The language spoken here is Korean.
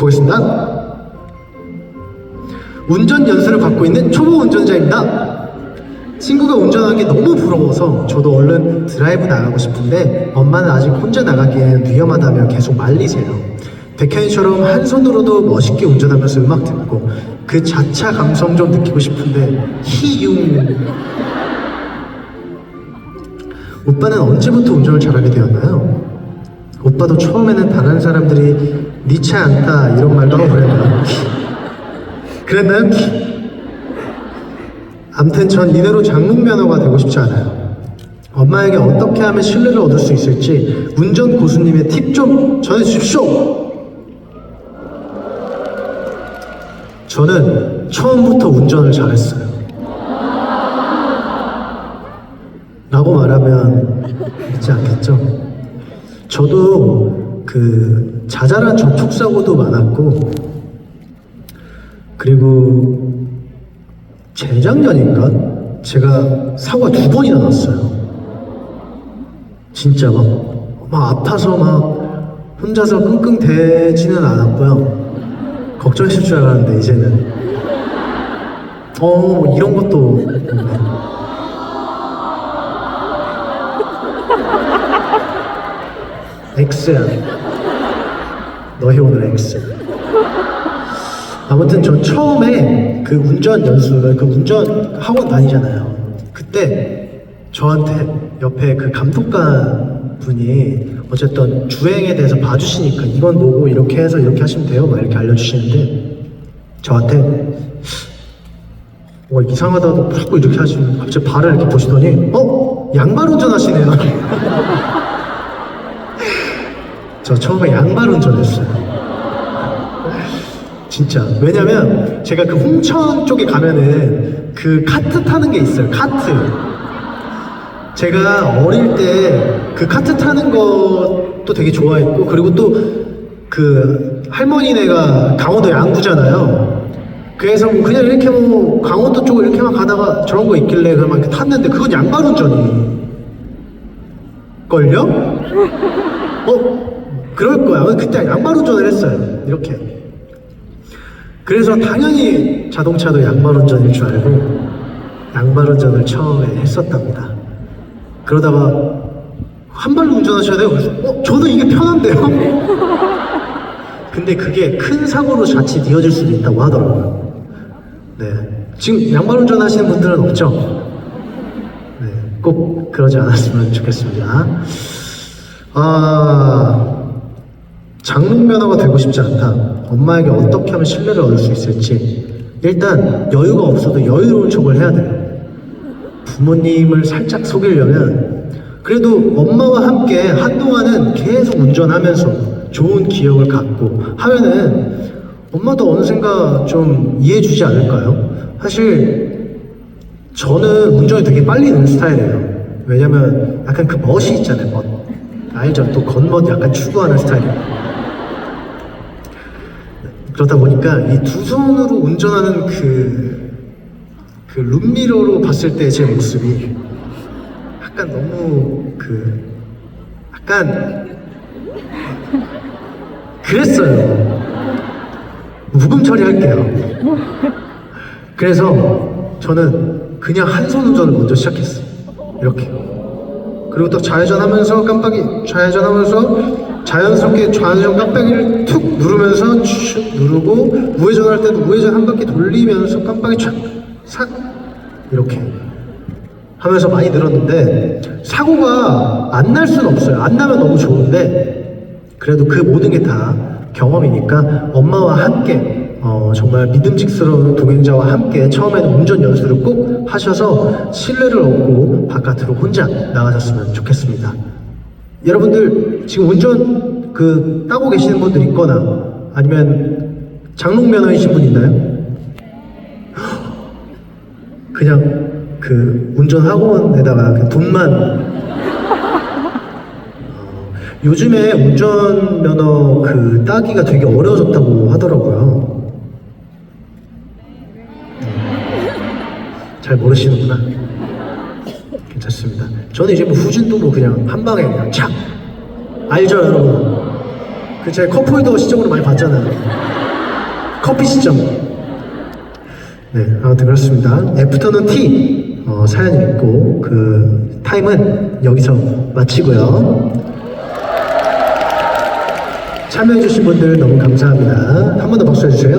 보겠습니다. 운전 연수를 받고 있는 초보 운전자입니다. 친구가 운전하는 게 너무 부러워서 저도 얼른 드라이브 나가고 싶은데 엄마는 아직 혼자 나가기엔 위험하다며 계속 말리세요. 백현이처럼 한 손으로도 멋있게 운전하면서 음악 듣고 그 자차 감성 좀 느끼고 싶은데 히융 오빠는 언제부터 운전을 잘하게 되었나요? 오빠도 처음에는 다른 사람들이 니차 않다 이런 말도 하고 그랬나요? 그랬나요? 암튼 전 이대로 장롱 면허가 되고 싶지 않아요. 엄마에게 어떻게 하면 신뢰를 얻을 수 있을지 운전 고수님의 팁 좀 전해주십시오. 저는 처음부터 운전을 잘했어요. 라고 말하면 믿지 않겠죠? 저도 그 자잘한 접촉 사고도 많았고 그리고 재작년인가 제가 사고가 두 번이나 났어요. 진짜 막, 막 아파서 막 혼자서 끙끙 대지는 않았고요. 걱정했을 줄 알았는데 이제는 어뭐 이런 것도. X야. 너희 오늘 X. 아무튼 전 처음에 그 운전 연수를 그 운전 학원 다니잖아요. 그때 저한테 옆에 그 감독관 분이 어쨌든 주행에 대해서 봐주시니까 이건 뭐고 이렇게 해서 이렇게 하시면 돼요. 막 이렇게 알려주시는데 저한테 와 이상하다고 자꾸 이렇게 하시면 갑자기 발을 이렇게 보시더니 어 양발 운전하시네요. 저 처음에 양발 운전했어요. 진짜 왜냐면 제가 그 홍천 쪽에 가면은 그 카트 타는 게 있어요 카트 제가 어릴 때 그 카트 타는 것도 되게 좋아했고 그리고 또 그 할머니네가 강원도 양구잖아요 그래서 뭐 그냥 이렇게 뭐 강원도 쪽을 이렇게만 가다가 저런 거 있길래 그만 탔는데 그건 양발 운전이 걸요? 어? 그럴 거야 그때 양발 운전을 했어요 이렇게 그래서 당연히 자동차도 양발 운전일 줄 알고 양발 운전을 처음에 했었답니다. 그러다가 한 발로 운전하셔야 돼요. 그래서 어 저도 이게 편한데요. 근데 그게 큰 사고로 자칫 이어질 수도 있다고 하더라고요. 네, 지금 양발 운전하시는 분들은 없죠. 네, 꼭 그러지 않았으면 좋겠습니다. 아. 장롱 면허가 되고 싶지 않다. 엄마에게 어떻게 하면 신뢰를 얻을 수 있을지. 일단 여유가 없어도 여유로운 척을 해야 돼요. 부모님을 살짝 속이려면 그래도 엄마와 함께 한동안은 계속 운전하면서 좋은 기억을 갖고 하면은 엄마도 어느샌가 좀 이해해 주지 않을까요? 사실 저는 운전이 되게 빨리 는 스타일이에요. 왜냐면 약간 그 멋이 있잖아요. 멋. 알죠? 또 겉멋 약간 추구하는 스타일이에요. 그러다 보니까 이 두 손으로 운전하는 그, 그 룸미러로 봤을 때 제 모습이 약간 너무 그, 약간 그랬어요. 묵음 처리할게요. 그래서 저는 그냥 한 손 운전을 먼저 시작했어요. 이렇게. 그리고 또 좌회전하면서 깜빡이 좌회전하면서 자연스럽게 좌회전 깜빡이를 툭 누르면서 슉 누르고 우회전할 때도 우회전 한 바퀴 돌리면서 깜빡이 촥싹 이렇게 하면서 많이 늘었는데 사고가 안 날 수는 없어요. 안 나면 너무 좋은데 그래도 그 모든 게 다 경험이니까 엄마와 함께 어, 정말 믿음직스러운 동행자와 함께 처음에는 운전 연수를 꼭 하셔서 신뢰를 얻고 바깥으로 혼자 나가셨으면 좋겠습니다. 여러분들 지금 운전 그 따고 계시는 분들 있거나 아니면 장롱 면허이신 분 있나요? 그냥 그 운전 학원에다가 그 돈만 어, 요즘에 운전 면허 그 따기가 되게 어려워졌다고 하더라고요. 잘 모르시는구나. 괜찮습니다. 저는 이제 뭐 후진도 뭐 그냥 한 방에 그냥 착 알죠 여러분? 그제 컵홀더 시점으로 많이 봤잖아요. 커피 시점. 네, 아무튼 그렇습니다. 애프터눈 티 어, 사연이 있고 그 타임은 여기서 마치고요. 참여해주신 분들 너무 감사합니다. 한 번 더 박수 해주세요.